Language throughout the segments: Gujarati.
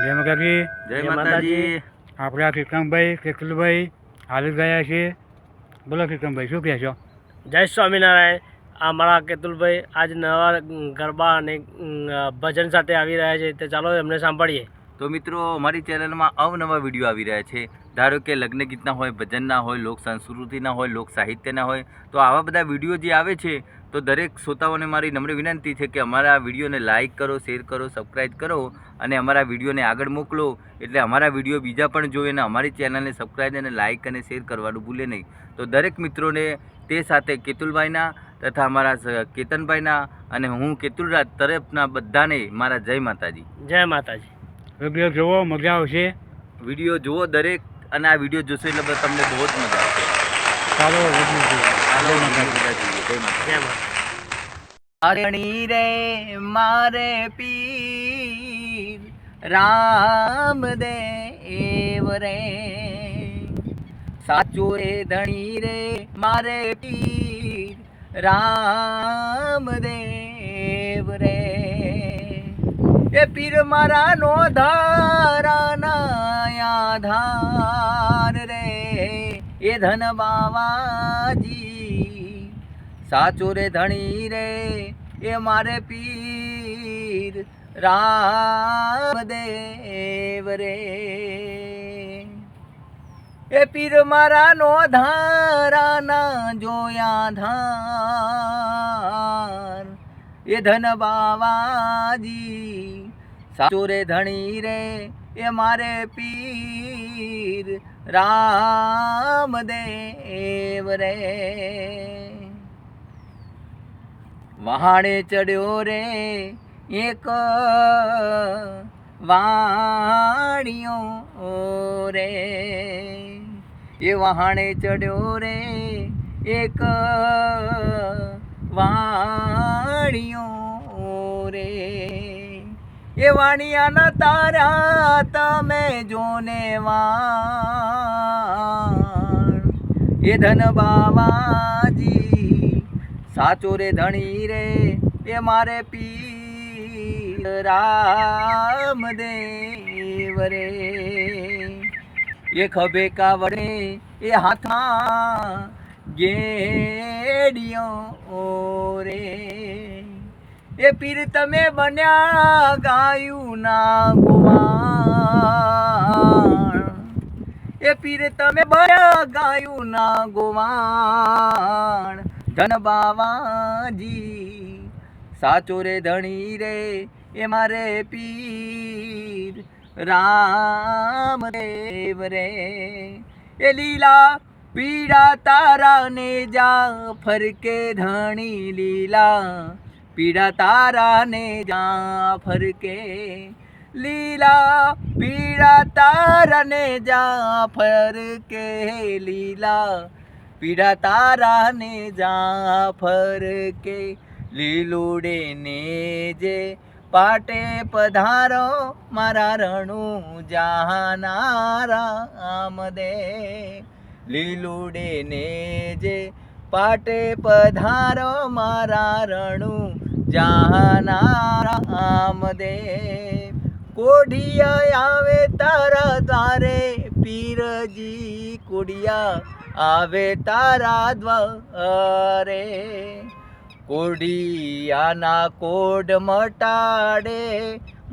જય માતાજી. જય માતાજી. આપણે આ કિકમભાઈ કિકલભાઈ હાલી ગયા છીએ બોલો કિકમભાઈ શું કહે છો? જય સ્વામિનારાયણ. આ મારા કેતુલભાઈ આજ નવા ગરબા અને ભજન સાથે આવી રહ્યા છે. તે ચાલો એમને સાંભળીએ. તો મિત્રો અમારી ચેનલમાં અવનવા વીડિયો આવી રહ્યા છે. ધારો કે લગ્ન ગીતના હોય ભજનના હોય લોક સંસ્કૃતિના હોય લોક સાહિત્યના હોય તો આવા બધા વીડિયો જે આવે છે તો દરેક શ્રોતાઓને મારી નમ્ર વિનંતી છે કે અમારા વિડીયોને લાઇક કરો શેર કરો સબસ્ક્રાઈબ કરો અને અમારા વિડીયોને આગળ મોકલો. એટલે અમારા વીડિયો બીજા પણ જોઈએ અને અમારી ચેનલને સબસ્ક્રાઈબ અને લાઇક અને શેર કરવાનું ભૂલે નહીં. તો દરેક મિત્રોને તે સાથે કેતુલભાઈના તથા અમારા કેતનભાઈના અને હું કેતુલરાજ તરફના બધાને મારા જય માતાજી. જય માતાજી. વીડિયો જોવો મજા આવશે. વીડિયો જુઓ દરેક અને આ વીડિયો જોશો એટલે તમને બહુ જ મજા આવશે. ચાલો અરણી રે મારે પીર રામ દેવ રે. સાચો રે ધણી રે મારે પીર રામ દેવ રે. એ પીર મારા નો ધારાના આધાર રે. એ ધન બાવાજી, સાચો રે ધણી રે. એ મારે પીર રામદેવ રે. એ પીર મારા નો ધારાના જોયા ધાર. એ ધન બાવાજી, સાચો રે ધણી રે. એ મારે પીર રામ દેવ રે. વહાણે ચડ્યો રે એક વાણિયો રે. એ વહાણે ચડ્યો રે એક વાણિયો રે. એ વાણિયાના તારા તમે જોને વાણ. એ ધન બાવાજી, સાચો રે ધણી રે, એ મારે પી રામ દેવ રે. એ ખભે કાવડે, એ હાથા ગેડિયો રે. એ પીર તમે બન્યા ગાયું ના ગોવાણ. એ પીર તમે બન્યા ગાયું ના ગોવાણ. ધન બાવાજી, સાચો રે ધણી રે, એ મારે પીર રામ દેવ રે. એ લીલા પીડા તારા ને જા ફરકે ધણી લીલા. પીડા તારા ને જા ફરકે, લીલા પીડા તારા ને જા ફરકે, લીલા પીડા તારા ને જા ફરકે, લીલુડે ને જે પાટે પધારો મારા રણુ જહાના રામ દે લીલુડે ને જે પાટે પધારો મારા રણું જહાના રામ દે કોઢિયા આવે તારા દ્વારે, પીરજી કોડિયા આવે તારા દ્વારે. કોડિયાના કોડ મટાડે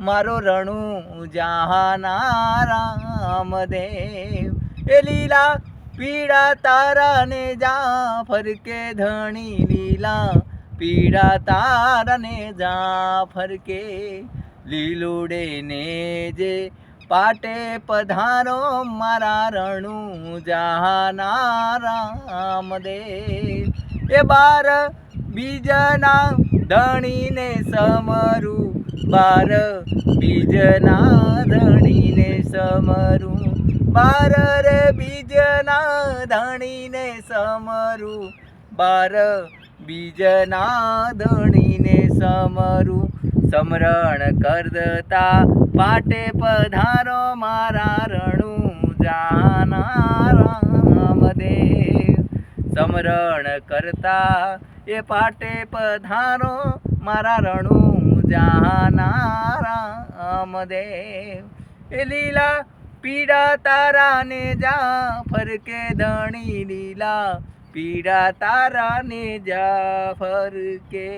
મારો રણું જહાના રામદેવ. એ લીલા પીડા તારાને જા, ફરકે ધણી લીલા પીડા તારને જા ફરકે લીલુડે ને જે પાટે પધારો મારા રણું જહાના રામદેવ એ બાર બીજના ધણીને સમરું બાર બીજના ધણીને સમરું બાર રે બીજના ધણીને સમરું બાર બીજના દણીને સમરું સમરણ કરતા પાટે પધારો મારા રણું જાના રામદેવ. સમરણ કરતા એ પાટે પધારો મારા રણું જાના રામદેવ એ લીલા પીડા તારાને જા ફરકે ધણી લીલા પીડા તારા ને જાફર કે.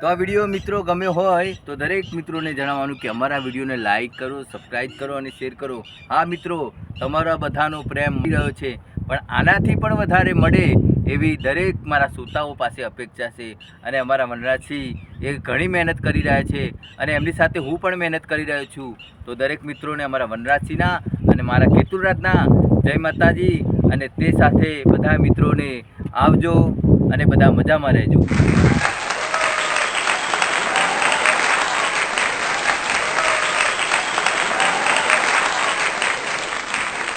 તો આ વીડિયો મિત્રો ગમ્યો હોય તો દરેક મિત્રોને જણાવવાનું કે અમારા વિડીયોને લાઇક કરો સબસ્ક્રાઈબ કરો અને શેર કરો. હા મિત્રો, તમારા બધાનો પ્રેમ મળી રહ્યો છે, પણ આનાથી પણ વધારે મળે એવી દરેક મારા શ્રોતાઓ પાસે અપેક્ષા છે અને અમારા વનરાજસિંહ એ ઘણી મહેનત કરી રહ્યા છે અને એમની સાથે હું પણ મહેનત કરી રહ્યો છું. તો દરેક મિત્રોને અમારા વનરાજસિંહના અને મારા કેતુરાજના જય માતાજી. અને તે સાથે બધા મિત્રોને આવજો અને બધા મજામાં રહેજો.